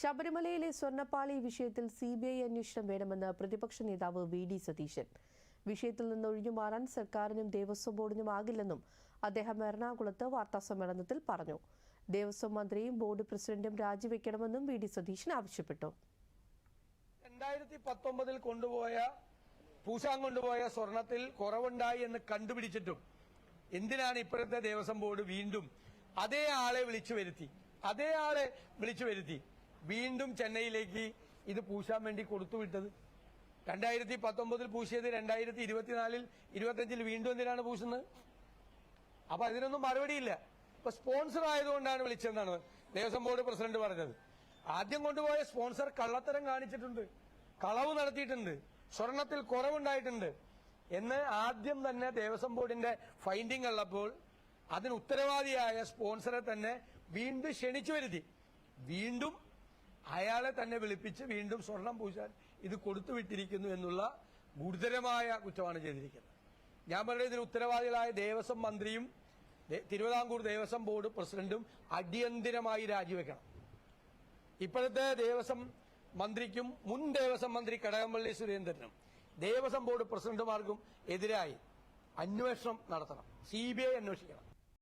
ശബരിമലയിലെ സ്വർണപ്പാളി വിഷയത്തിൽ C B I അന്വേഷണം വേണമെന്ന് പ്രതിപക്ഷ നേതാവ് വി ഡി സതീശൻ. വിഷയത്തിൽ നിന്ന് ഒഴിഞ്ഞുമാറാൻ സർക്കാരിനും ദേവസ്വം ബോർഡിനും ആകില്ലെന്നും അദ്ദേഹം എറണാകുളത്ത് വാർത്താസമ്മേളനത്തിൽ പറഞ്ഞു. ദേവസ്വം മന്ത്രിയും ബോർഡ് പ്രസിഡന്റും രാജിവെക്കണമെന്നും വി ഡി സതീശൻ ആവശ്യപ്പെട്ടു. രണ്ടായിരത്തി പത്തൊമ്പതിൽ കൊണ്ടുപോയ പൂശാൻ കൊണ്ടുപോയ സ്വർണത്തിൽ കുറവുണ്ടായി എന്ന് കണ്ടുപിടിച്ചിട്ടും എന്തിനാണ് ഇപ്പോഴത്തെ ദേവസ്വം ബോർഡ് വീണ്ടും അതേ ആളെ വിളിച്ചു വരുത്തി? അതേ ആളെ വിളിച്ചു വരുത്തി. വീണ്ടും ചെന്നൈയിലേക്ക് ഇത് പൂശാൻ വേണ്ടി കൊടുത്തുവിട്ടത് രണ്ടായിരത്തി പത്തൊമ്പതിൽ പൂശിയത് രണ്ടായിരത്തി ഇരുപത്തിനാലിൽ ഇരുപത്തഞ്ചിൽ വീണ്ടും എന്തിനാണ് പൂശുന്നത്? അപ്പൊ അതിനൊന്നും മറുപടിയില്ല. ഇപ്പൊ സ്പോൺസർ ആയതുകൊണ്ടാണ് വിളിച്ചതെന്നാണ് ദേവസ്വം ബോർഡ് പ്രസിഡന്റ് പറഞ്ഞത്. ആദ്യം കൊണ്ടുപോയ സ്പോൺസർ കള്ളത്തരം കാണിച്ചിട്ടുണ്ട്. കളവ് നടത്തിയിട്ടുണ്ട്. സ്വർണത്തിൽ കുറവുണ്ടായിട്ടുണ്ട്. എന്ന് ആദ്യം തന്നെ ദേവസ്വം ബോർഡിന്റെ ഫൈൻഡിംഗ് ഉള്ളപ്പോൾ അതിന് ഉത്തരവാദിയായ സ്പോൺസറെ തന്നെ വീണ്ടും ക്ഷണിച്ചു വരുത്തി. വീണ്ടും അയാളെ തന്നെ വിളിപ്പിച്ച് വീണ്ടും സ്വർണം പൂശാൻ ഇത് കൊടുത്തു വിട്ടിരിക്കുന്നു എന്നുള്ള ഗുരുതരമായ കുറ്റമാണ് ചെയ്തിരിക്കുന്നത്. ഞാൻ പറയുന്നത് ഇതിന് ഉത്തരവാദികളായ ദേവസ്വം മന്ത്രിയും തിരുവിതാംകൂർ ദേവസ്വം ബോർഡ് പ്രസിഡന്റും അടിയന്തിരമായി രാജിവെക്കണം. ഇപ്പോഴത്തെ ദേവസ്വം മന്ത്രിക്കും മുൻ ദേവസ്വം മന്ത്രി കടകംപള്ളി സുരേന്ദ്രനും ദേവസ്വം ബോർഡ് പ്രസിഡന്റുമാർക്കും എതിരായി അന്വേഷണം നടത്തണം. സി ബി ഐ അന്വേഷിക്കണം.